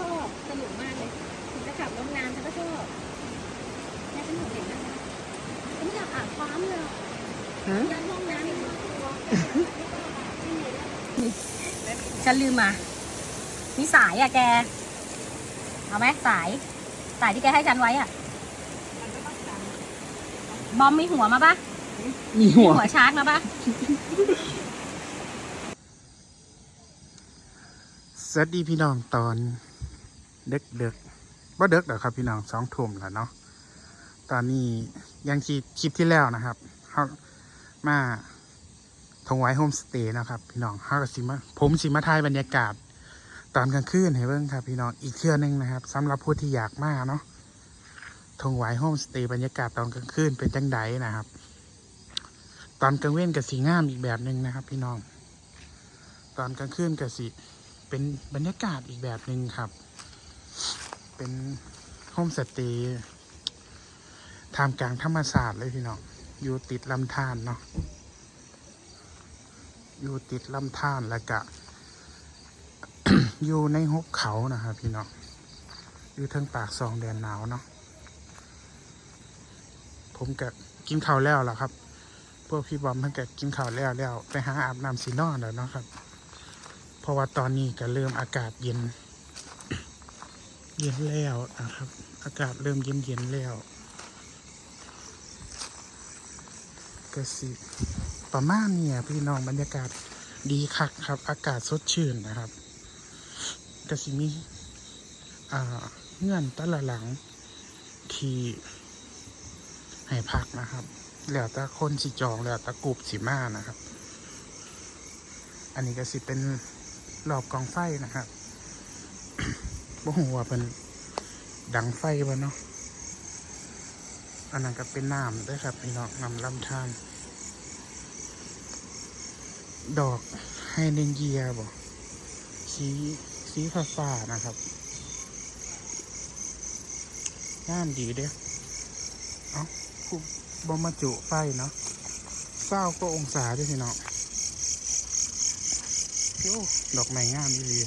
ชอบสนุกมากเลยถึงจะขับรถนานฉันก็ชอบแม่ฉันหนูเด็กมากนะฉันอยากอาบน้ำเลยหืมยันห้องน้ำในครอบครัวฉันลืมมามีสายอะแก เอาไหมสาย สายที่แกให้ฉันไว้อะบอมมีหัวมาปะมีมีหัว หัวชาร์จมาปะสวัสดีพี่น้องตอน เด็กเด็กว่าเด็กเหรอครับพี่น้องสองทุ่มแล้วเนาะตอนนี้ยังคลิปคลิปที่แล้วนะครับเขามาทงไว้โฮมสเตย์นะครับพี่น้องเขาก็สิมาผมสิมาถ่ายบรรยากาศ ตอนกลางคืนให้เบิ่งครับ พี่น้องอีกเทื่อหนึงนะครับสำหรับผู้ที่อยากมาเนาะทงไว้โฮมสเตย์บรรยากาศตอนกลางคืนเป็นจังไดนะครับ ตอนกลางเว้นกับสีงามอีกแบบหนึ่งนะครับ พี่น้อง ตอนกลางคืนกับสีเป็นบรรยากาศอีกแบบหนึ่งครับ เป็นโฮมสเตย์ทามกลางธรรมศาสตร์เลยพี่น้องอยู่ติดลำธารเนาะอยู่ติดลำธารแล้วก็อยู่ในหุบเขานะครับพี่น้องอยู่ทิงปากซองแดนหนาวเนาะผมก็กินข้าวแล้วล่ะครับ พวกพี่บอมเพิ่งก็กินข้าวแล้วแล้ว ไปหาอาบน้ำสีนอนแล้วเนาะครับ เพราะว่าตอนนี้ก็เริ่มอากาศเย็น เย็นแล้วนะครับ อากาศเริ่มเย็นเย็นแล้วก็สิประมาณเนี้พี่น้องบรรยากาศดีคักครับ อากาศสดชื่นนะครับก็สิมีเงื่อนตละหลังที่ให้พักนะครับ แล้วแต่คนสิจองแล้วแต่กลุ่มสิมานะครับ อันนี้ก็สิเป็นรอบกองไฟนะครับ บ่ฮู้ว่าเป็นดังไฟบ่เนาะอันนั้นก็เป็นน้ำด้วยครับพี่น้องน้ำลำธารดอกไฮเดรนเยียบ่สีสีฟ้าฟ้านะครับงามดีเด้อเอ้าคูบ่มาจุไฟเนาะเศร้าก็องศาด้วยพี่น้องโอ้ดอกไม้งามอีหลี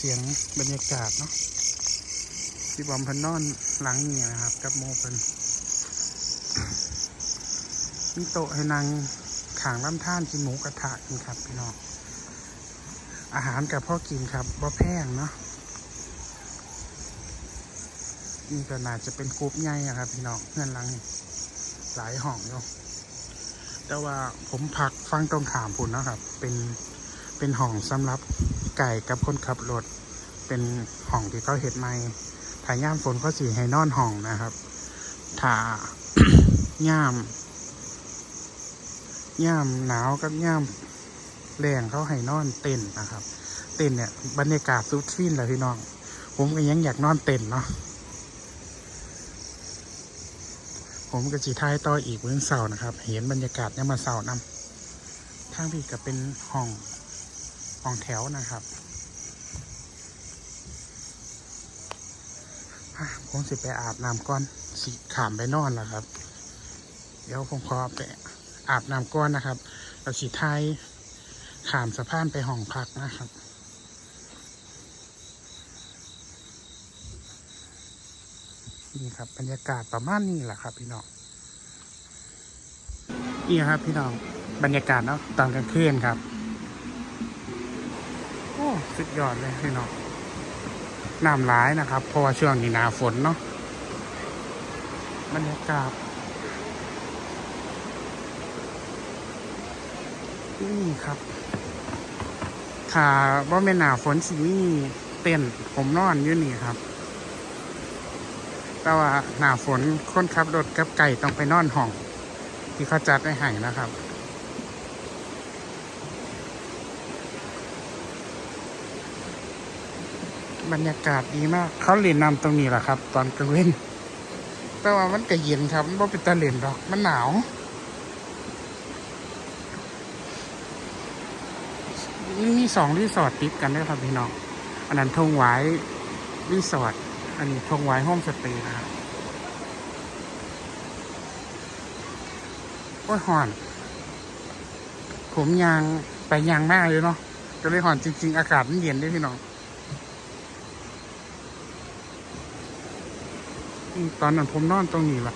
เสียงบรรยากาศเนาะพี่บอมพันนอนหลังนี่นะครับ กับโมเพันมีโต๊ะให้นั่งขางลำท่านกินหมูกระทะกินครับพี่น้องอาหารกับพ่อกินครับบ่แพงเนาะนี่ก็น่าจะเป็นกรุ๊ปใหญ่ครับ พี่น้องเงื่อนหลังหลายห้องอยู่แต่ว่าผมพักฟังตรงขามพุ่นนะครับ เป็นเป็นห้องสำหรับ ไก่กับคนขับรถเป็นห้องที่เขาเห็ดใหม่ถ้าย่ามฝนเขาสีให้นอนห้องนะครับถ้าย่ามย่ามหนาวกับย่ามแรงเขาให้นอนเต็นนะครับ เต็นเนี่ยบรรยากาศสุดฟินเลยพี่น้อง ผมก็ยังอยากนอนเต็นเนาะผมกับจีท้ายต่ออีกเมื้อเสาร์นะครับ เห็นบรรยากาศเนี่ยามมาเสาร์นำทางพี่ก็เป็นห้อง ห้องแถวนะครับผมสิไปอาบน้ำก่อนสิขามไปนอนแล้วครับ เดี๋ยวผมขอไปอาบน้ำก่อนนะครับแล้วสีท้ายขามสะพานไปห้องพักนะครับนี่ครับบรรยากาศประมาณนี้แหละครับ พี่น้องนี่ครับพี่น้องบรรยากาศเนาะตอนกลางคืนครับ สุดยอดเลยพี่น้องน้ำร้ายนะครับ เพราะว่าช่วงนี้หนาฝนเนาะบรรยากาศนี่ครับถ้าว่าไม่นหนาฝนสินี่เต้นผมนอนอยู่นี่ครับ แต่ว่าหนาฝนคนขับรถกับไก่ต้องไปนอนห้อง ที่เขาจัดไว้ให้นะครับ บรรยากาศดีมาก เขาเล่นน้ำตรงนี้แหละครับ ตอนกลางเว้นแต่ว่ามันก็เย็นครับมันบ่เป็นตะเล่นหรอกมันหนาวมีสองรีสอร์ทติดกันด้วยครับพี่น้องอันนั้นทงไว้รีสอร์ทอันนี้ทงไว้โฮมสเตย์นะครับโอ้ยห่อน ผมยางไปยางมากเลยเนาะก็เลยหอนจริง ๆ อากาศมันเย็นด้วยพี่น้องอืม ตอนนั้นผมนอนตรงนี้ละ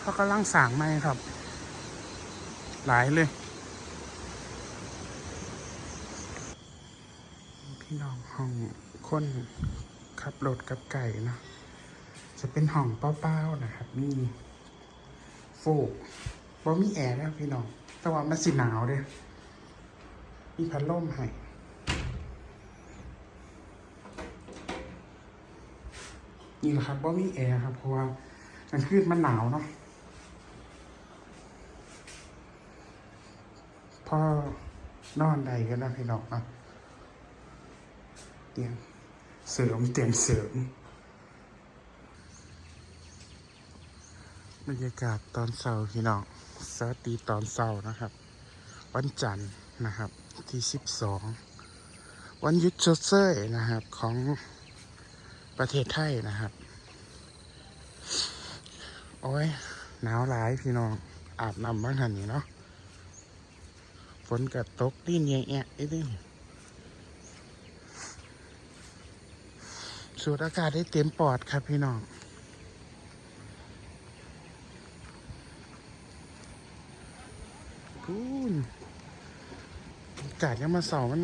เขากำลังสางไหมครับ หลายเลย พี่น้องห้องคนขับรถกับไก่เนาะจะเป็นห้องเปล่าๆนะครับ มีโฟกบ่มีแอร์นะพี่น้อง แต่ว่ามันสิหนาวเด้มีพัดลมให้ นี่แหละครับบ่มีแอร์ครับ เพราะว่ากลางคืนมันหนาวเนาะพอนอนใดกันนะพี่น้องเนาะเตียงเสริมเตียงเสริมบรรยากาศตอนเช้าพี่น้องสวัสดีตอนเช้านะครับ วันจันทร์นะครับที่สิบสองวันหยุดชดเชยนะครับของ ประเทศไทยนะครับ โอ้ยหนาวหลายพี่น้องอาบน้ำบ้างหันนี่เนาะฝนกัตกดินแยะๆอีกนิดสูดอากาศได้เต็มปอดครับพี่น้องพูนอากาศยังมาเสามัน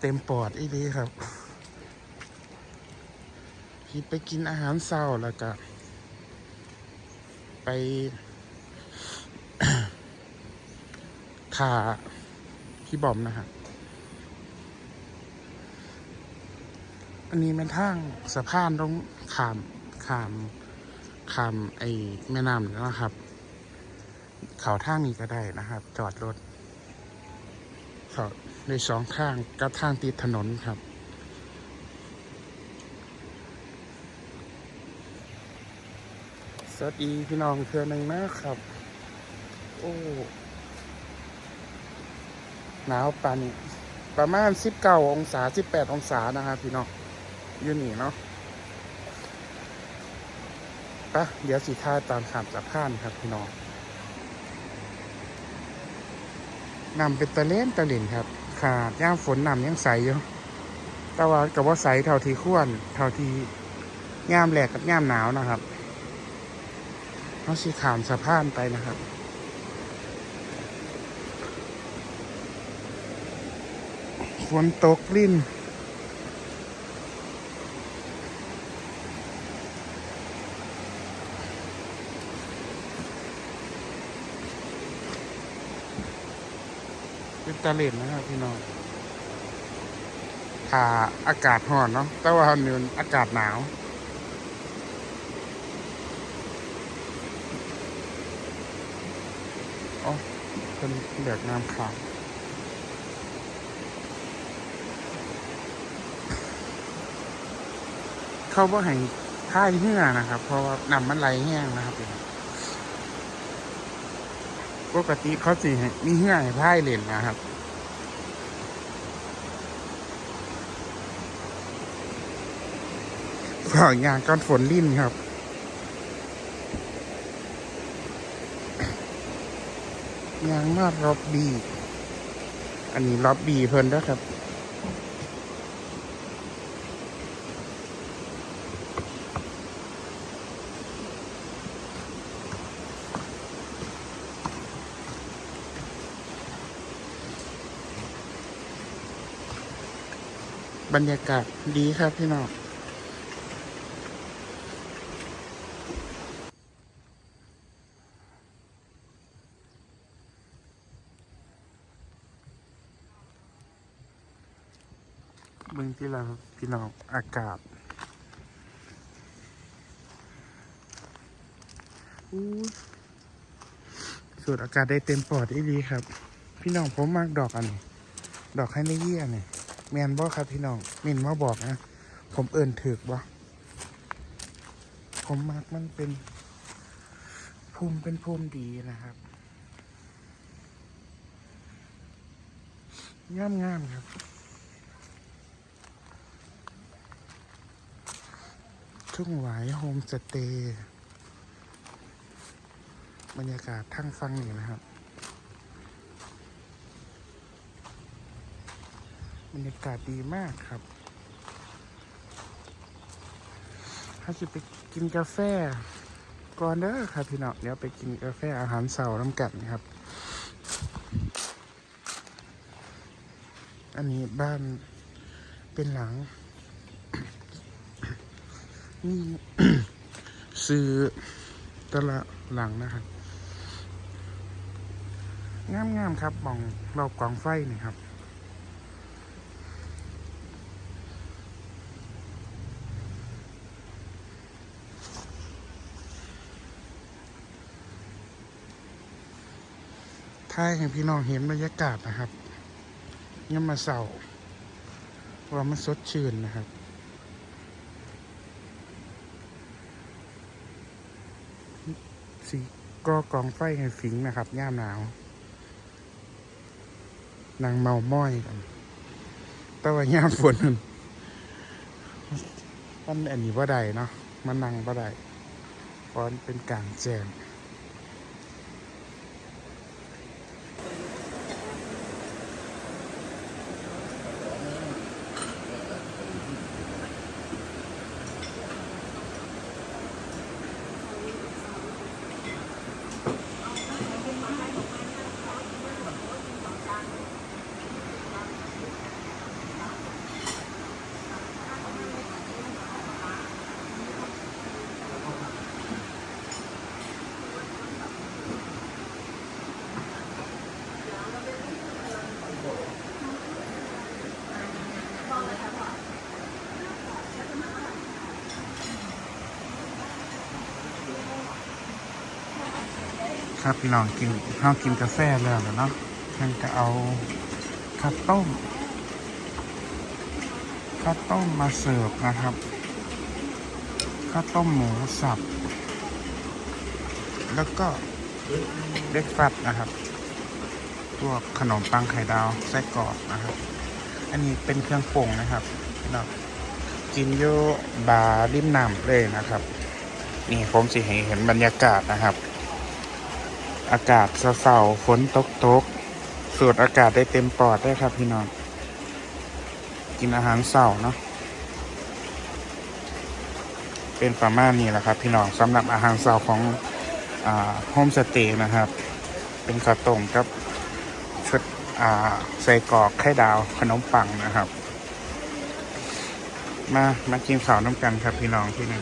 เต็มปอดอีดีครับ พี่ไปกินอาหารเศร้าแล้วก็ ไปถ่าพี่บอมนะฮะ อันนี้เป็นทางสะพานตรงขามขามขามไอ้แม่น้ำนะครับ เขาทางนี้ก็ได้นะครับ จอดรถเขาในสองข้างกับทางติดถนนครับ สวัสดีพี่น้องเพื่อนหนึ่งนะครับ โอ้หนาวปานนี้ประมาณสิบเก้าองศาสิบแปดองศานะครับพี่น้องอยู่นี่เนาะปะเดี๋ยวสิท่าตามขามสะพานครับพี่น้องนำเป็นตะเล่นตะหลินครับ ขาดย่ามฝนนำยังใสอยู่แต่ว่ากับว่าใสเท่าที่ควรเท่าที่ย่ามแหลกกับย่ามหนาวนะครับ เราสิขามสะพานไปนะครับฝนตกลิ่นเป็นตะเล่นนะครับพี่น้องถ้าอากาศร้อนเนาะแต่ว่าเนือนอากาศหนาว เป็นแบกน้ำขาวเขาบ่ให้ท่ายเหื่อนะครับ เพราะว่าน้ำมันไหลแห้งนะครับพี่น้องปกติเขาสิให้มีเหื่อให้ท่ายเล่นนะครับฝากยางก้อนฝนลิ่นครับ ยางมารอบบี้ อันนี้รอบบี้เพิ่นนะครับ บรรยากาศดีครับพี่น้อง เมือง ที่เราพี่น้องอากาศสูดอากาศได้เต็มปอดอีดีครับ พี่น้องผมมากดอกอันนี้ดอกไฮเนเยี่ยเนี่ยแมนบ่ครับพี่น้องมินมาบอกนะผมเอินถึกบ่ผมมักมันเป็นภูมิเป็นภูมิดีนะครับงามๆครับ ทุ่งหวายโฮมสเตย์บรรยากาศทั้งฟังนี่นะครับ บรรยากาศดีมากครับ ถ้าจะไปกินกาแฟก่อนเด้อครับพี่น้องเดี๋ยวไปกินกาแฟอาหารเสาร์น้ำกันครับ อันนี้บ้านเป็นหลัง ซื้อตละหลังนะครับ งามๆครับมองรอบกองไฟนี่ครับท้ายให้พี่น้องเห็นบรรยากาศนะครับย่ำมาเสาร์ว่ามันสดชื่นนะครับ สีก็กองไฟให้ฝิงนะครับย่ามหนาวนางเมาม้อยกันแต่ว่าย่ามฝนมันอันนี้ว่าใดเนาะมันนั่งว่าใดเพราะมันเป็นกลางแจ้ง ครับพี่น้องกินข้าวกินกาแฟแล้วเนาะมันจะเอาข้าวต้มข้าวต้มมาเสิร์ฟนะครับข้าวต้มหมูสับ แล้วก็เบรกฟาสต์นะครับพวขนมปังไข่ดาวไส้กรอกนะครับ อันนี้เป็นเครื่องปรุงนะครับพี่น้องกินโยบาร์ริมน้ำเลยนะครับ นี่ผมสิให้เห็นบรรยากาศนะครับ อากาศเศร้าๆฝนตกตกๆสูดอากาศได้เต็มปอดได้ครับ พี่น้อง กินอาหารเศร้าเนาะเป็นประมาณนี้แหละครับ พี่น้องสำหรับอาหารเศร้าของโฮมสเตย์นะครับ เป็นข้าวต้มกับชุดใส่กรอกไข่ดาวขนมปังนะครับ มามากินข้าวน้ำกันครับ พี่น้องที่นี่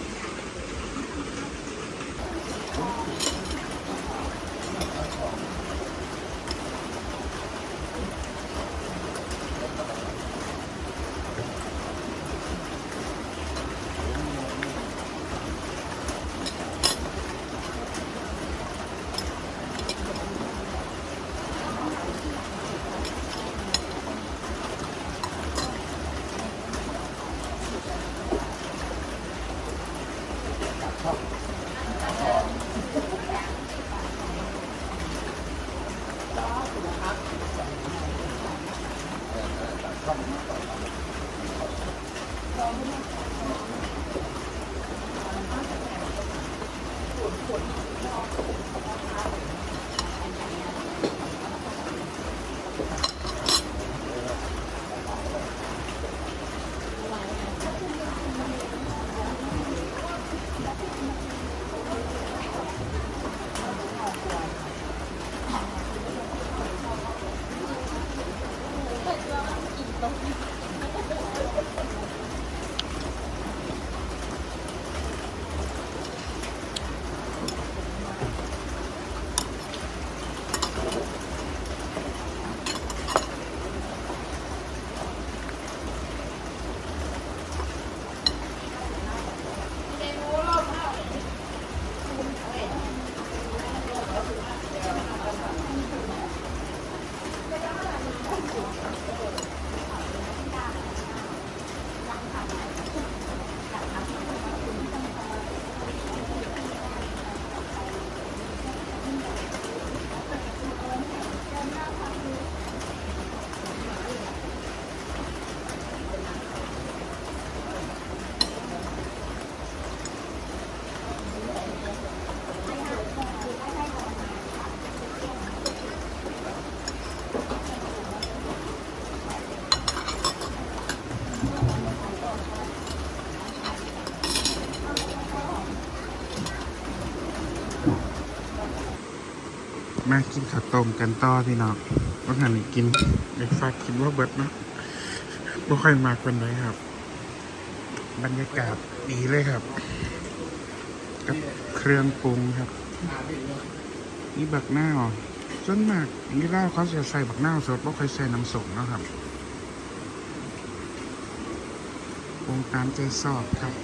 มากินข้าวต้มกันต่อพี่น้องว่าหันนี่กินเด็กฝากกินว่าเบิดเนาะบ่ค่อยมากเป็นไรครับ บรรยากาศดีเลยครับ กับเครื่องปรุงครับ นี่บักหน้าส่วนมากนี่เล่าเขาจะใส่บักหน้าสดบ่ค่อยใส่น้ำส้มนะครับปรุงตามใจชอบครับ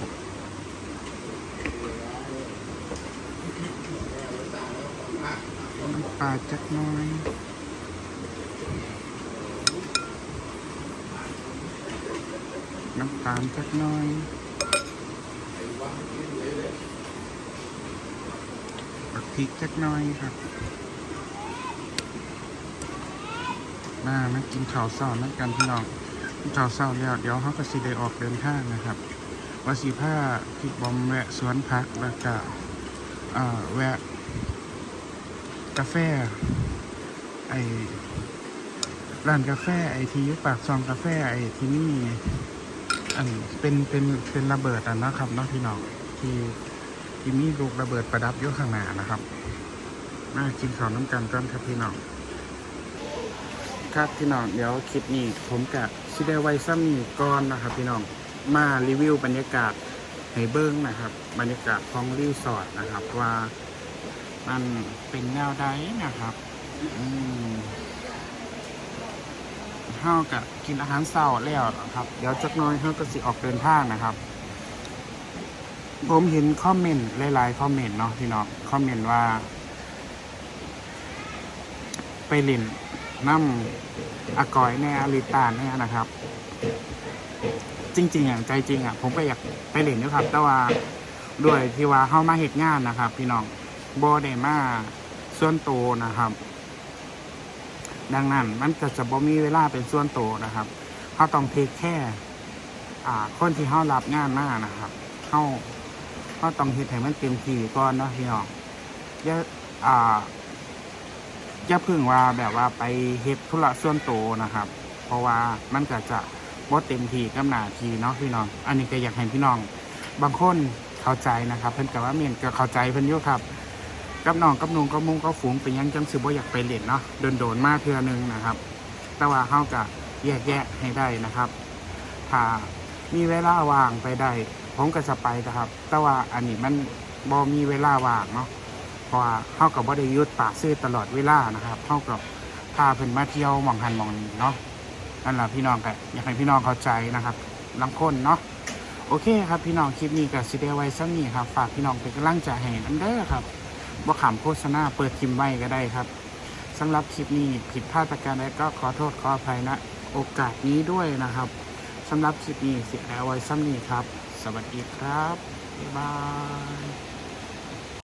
น้ำ ปลาจักน้อยน้ำตาลจักน้อยบักพริกจักน้อยครับมามากินข้าวเช้านั่นกันพี่น้องกินข้าวเช้าแล้วเดี๋ยวเขาก็สิได้ออกเดินทางนะครับว่าสีผ้าพี่บอมแวะสวนพักแล้วก็แวะ กาแฟ ไอร้านกาแฟไอที่ยุปากซองกาแฟไอที่นี่อันเป็นเป็นเป็นระเบิดอะนะครับเนาะพี่น้องที่ที่มีลูกระเบิดประดับอยู่ข้างหน้านะครับมากินข้าวน้ำกันก่อนครับพี่น้องครับพี่น้องเดี๋ยวคลิปนี้ผมกะซิได้ไว้ซ้ำนี้ก่อนนะครับ พี่น้องมารีวิวบรรยากาศให้เบิ้งนะครับ บรรยากาศของรีสอร์ทนะครับว่า มันเป็นแนวใดนะครับอืมเฮากับกินอาหารเช้าแล้วครับ เดี๋ยวจักหน้อยเฮาก็สิออกเดินทางนะครับ ผมเห็นคอมเมนต์หลายๆคอมเมนต์เนาะพี่น้องคอมเมนต์ว่า ไปเล่นน้ำอากอยแน่อาริตาแน่นะครับ จริง ๆอะใจจริงอะผมก็อยากไปเล่นด้วยครับ แต่ว่าด้วยที่ว่าเข้ามาเหตุงานนะครับ พี่น้อง บอได้มาส่วนโตวนะครับ ดังนั้นมันก็จะบ่มีเวลาเป็นส่วนโตวนะครับเขาต้องเทคแค่อ่าคนที่เขารับงานมานะครับเขาเขาต้องเฮ็ดให้มันเต็มที่ก่อนเนาะพี่น้องอย่าอ่าอย่าพึ่งว่าแบบว่าไปเฮ็ดธุระส่วนโตวนะครับ เพราะว่ามันก็จะบ่เต็มที่กับหน้าที่เนาะพี่น้อง อันนี้ก็อยากให้พี่น้อง บางคนเข้าใจนะครับ เพิ่นกับว่าเมียนก็เข้าใจเพิ่นอยู่ครับ กับน้องกับนุงกับมุงกับฝูงเป็นยังจังสิบ่อยากไปเล่นเนาะโดนโดนๆมาเทื่อนึงนะครับ แต่ว่าเฮาก็แยกแยะให้ได้นะครับ ถ้ามีเวลาว่างไปได้ผมก็จะไปนะครับ แต่ว่าอันนี้มันบ่มีเวลาว่างเนาะเพราะว่าเฮาก็บ่ได้ยุดปากซื้อตลอดเวลานะครับเฮาก็พาเพิ่นมาเที่ยวมองหันมองนี้เนาะนั่นแหละพี่น้องก็อยากให้พี่น้องเข้าใจนะครับลังคนเนาะโอเคครับพี่น้องคลิปนี้กับซีเดไว้สักนี้ครับ ฝากพี่น้องเป็นกำลังใจให้นันเด้อครับ บ่ขำโฆษณาเปิดทิมไว้ก็ได้ครับสำหรับคลิปนี้ผิดพลาดประการใดก็ขอโทษขออภัยนะ โอกาสนี้ด้วยนะครับสำหรับคลิปนี้เสียไว้สักนี้ครับ สวัสดีครับ บ๊ายบาย